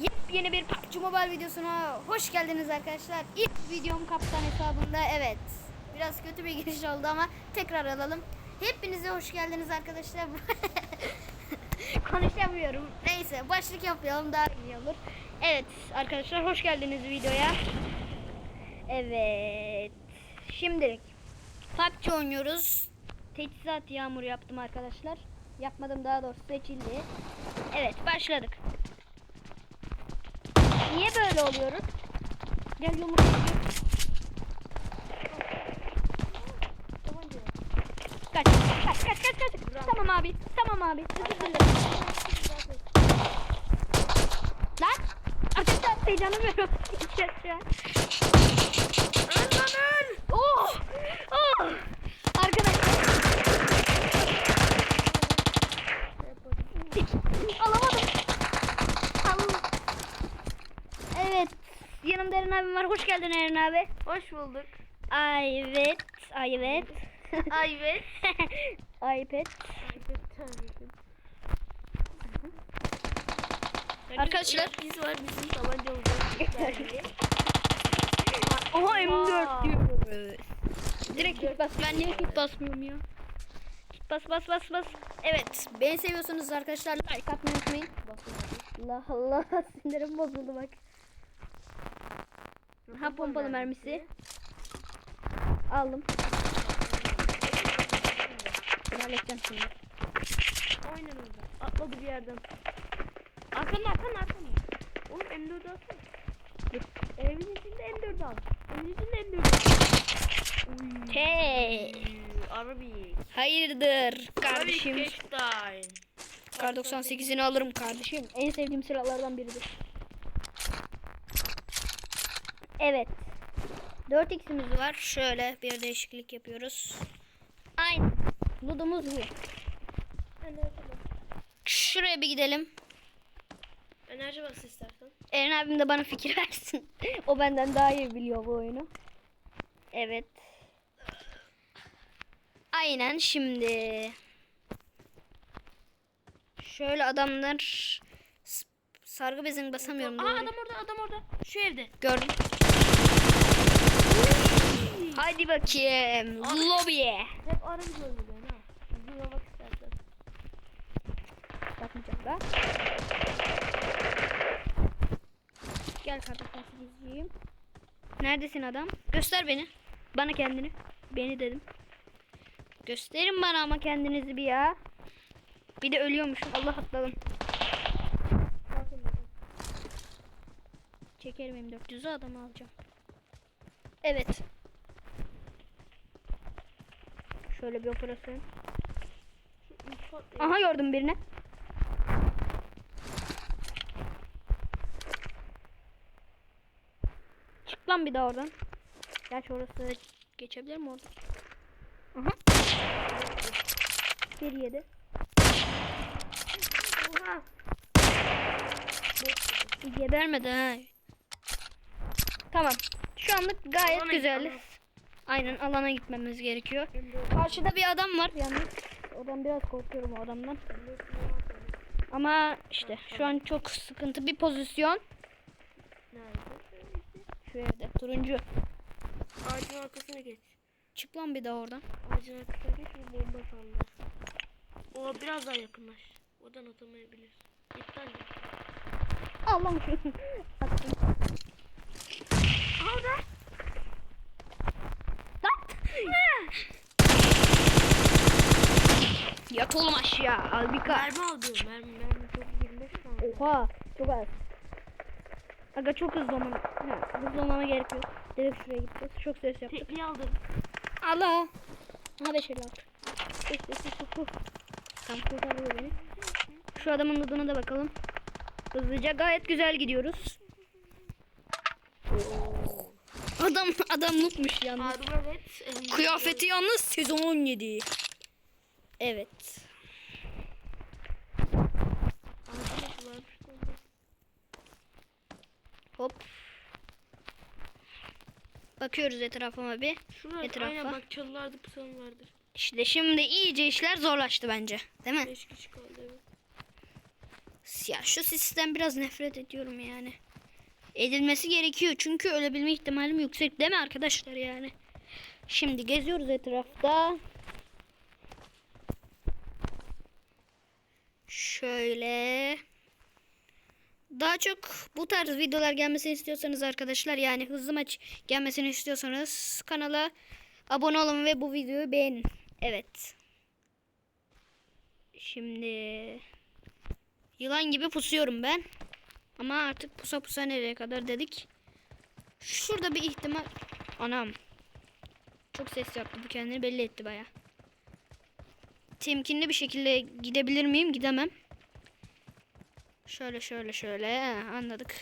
Yepyeni bir PUBG Mobile videosuna hoş geldiniz arkadaşlar. İlk videom kaptan hesabında evet. Biraz kötü bir giriş oldu ama tekrar alalım. Hepinize hoş geldiniz arkadaşlar. Konuşamıyorum. Neyse başlık yapmayalım daha iyi olur. Evet arkadaşlar hoş geldiniz videoya. Evet. Şimdilik PUBG oynuyoruz. Teçhizat yağmur yaptım arkadaşlar. Yapmadım daha doğrusu seçildi. Evet başladık. Niye böyle oluyoruz? Gel atıyor. Kaç, kaç, kaç, kaç, kaç. Tamam abi, tamam abi. Özür dilerim. Lan! Ateş attı canımıyorum. İki aşağı. Öl lan öl! Oh! Oh! Arkadaşlar. Allah. Evet. Yanımda Eren abim var. Hoş geldin Eren abi. Hoş bulduk. Ay evet. Ay evet. Ay evet. iPad. Arkadaşlar. Biz var bizim tabanca olacak. Oha M4 diyoruz. Direkt hit bas. Ben niye hit basmıyorum ya? Hit bas bas bas bas. Evet. Beni seviyorsunuz arkadaşlar. Like atmayı unutmayın. Allah Allah. Sinirim bozuldu bak. Ha pompalı mermisi. Aldım. Halledeceğim şimdi. Öyle. Atladı bir yerden. Arkanda arkanda arkanda. Oğlum M4'ü alsana. Evin içinde M4'ü al. Evin içinde M4'ü al. Hey. Arabi. Hayırdır kardeşim. Kar 98'ini alırım kardeşim. En sevdiğim silahlardan biridir. Evet. 4x'imiz var. Şöyle bir değişiklik yapıyoruz. Aynı. Ludumuz bu. Şuraya bir gidelim. Enerji bas istersen. Eren abim de bana fikir versin. o benden daha iyi biliyor bu oyunu. Evet. Aynen şimdi. Şöyle adamlar sargı bezini basamıyorum. Aa doğru. adam orada adam orada. Şu evde. Gördüm. Haydi bakayım. Lobiye. Hep Arabi gördü beni ha. Videoya bak istersen. Bakmayacağım da. Gel kardeşim izleyeyim. Neredesin adam? Göster beni. Bana kendini. Beni dedim. Gösterin bana ama kendinizi bir ya. Bir de ölüyormuşum. Allah atladım. Çekerim M400'ü adamı alacağım. Evet. Şöyle bir operasyon. Aha gördüm birini. Çık lan bir daha oradan. Gerçi orası geçebilir mi oradan? Aha. Bir yedi. Oha. Gebermedi ha. Tamam. Şu anlık gayet Alana güzeliz. git, Aynen alana gitmemiz gerekiyor. M4'ü Karşıda bir adam var yalnız. Oradan biraz korkuyorum o adamdan. Ama işte şu an çok sıkıntı bir pozisyon. Nerede? Şu evde turuncu. Ağacın arkasına geç. Çık lan bir daha oradan. Ağacın arkasına geç bir bomba salla. O biraz daha yakınlaş. Oradan atamayabilir. İptal et. Allah'ım. Attım. Aha orada. Lan! Yat oğlum aşağı. Albika. Mermi al diyor. Mermi, mermi çok 25 tane. Oha çok az. Aga çok hızlı olmam. Ha, hızlı olmama gerek yok. Direkt şuraya gideceğiz. Çok ses yaptık. Tekliği aldım. Allah. Aha 5 56. Uf, uf, uf, uf. Tam kurtarıyor beni. Şu adamın adına da bakalım. Hızlıca gayet güzel gidiyoruz. Adam adam unutmuş yalnız. Harun evet. Kıyafeti yalnız sezon 17. Evet. Hop. Bakıyoruz etrafıma bir. Şurada Etrafa. aynen bak çalılarda pusan vardır. İşte şimdi iyice işler zorlaştı bence. Değil mi? 5 kişi kaldı evet. Ya şu sistem biraz nefret ediyorum yani. Edilmesi gerekiyor çünkü ölebilme ihtimalim yüksek değil mi arkadaşlar yani? Şimdi geziyoruz etrafta. Şöyle. Daha çok bu tarz videolar gelmesini istiyorsanız arkadaşlar yani hızlı maç gelmesini istiyorsanız kanala abone olun ve bu videoyu beğenin. Evet. Şimdi yılan gibi pusuyorum ben. Ama artık pusa pusa nereye kadar dedik. Şurada bir ihtimal anam. Çok ses yaptı bu kendini belli etti baya. Temkinli bir şekilde gidebilir miyim? Gidemem. Şöyle şöyle şöyle anladık.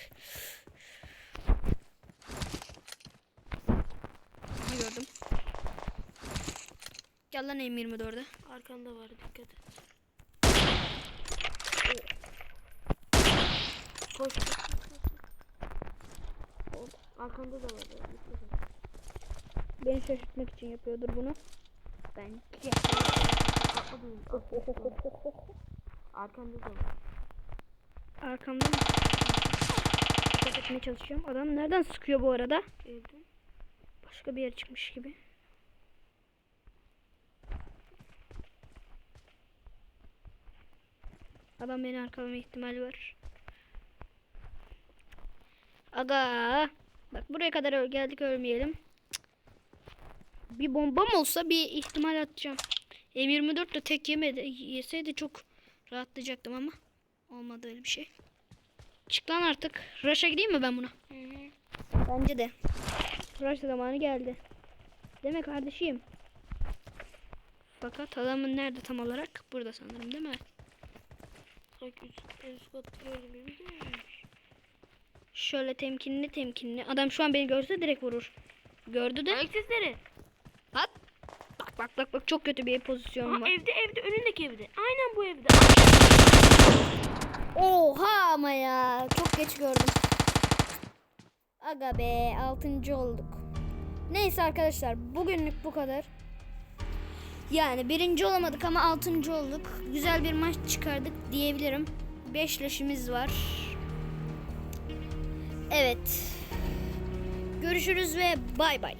Aha, gördüm. Gel lan M24'e. Arkanda var dikkat et. Koş. Arkanda da var. Beni şaşırtmak için yapıyordur bunu. Bence. Arkanda da var. Arkamdan etmeye çalışıyorum. Adam nereden sıkıyor bu arada? Evden. Başka bir yere çıkmış gibi. Adam beni arkalama ihtimali var. Aga. Bak buraya kadar geldik ölmeyelim. Bir bombam olsa bir ihtimal atacağım. M24 de tek yemedi. Yeseydi çok rahatlayacaktım ama. Olmadı öyle bir şey. Çık lan artık. Rush'a gideyim mi ben buna? Bence de. Rush zamanı geldi. Değil mi kardeşim? Fakat adamın nerede tam olarak? Burada sanırım değil mi? Üst, üst? Şöyle temkinli temkinli. Adam şu an beni görse direkt vurur. Gördü de. Ayak sesleri. At. Bak bak bak bak çok kötü bir pozisyon Aha, var. evde evde önündeki evde. Aynen bu evde. Oha ama ya. Çok geç gördüm. Aga be 6. olduk. Neyse arkadaşlar bugünlük bu kadar. Yani birinci olamadık ama altıncı olduk. Güzel bir maç çıkardık diyebilirim. Beş leşimiz var. Evet. Görüşürüz ve bay bay.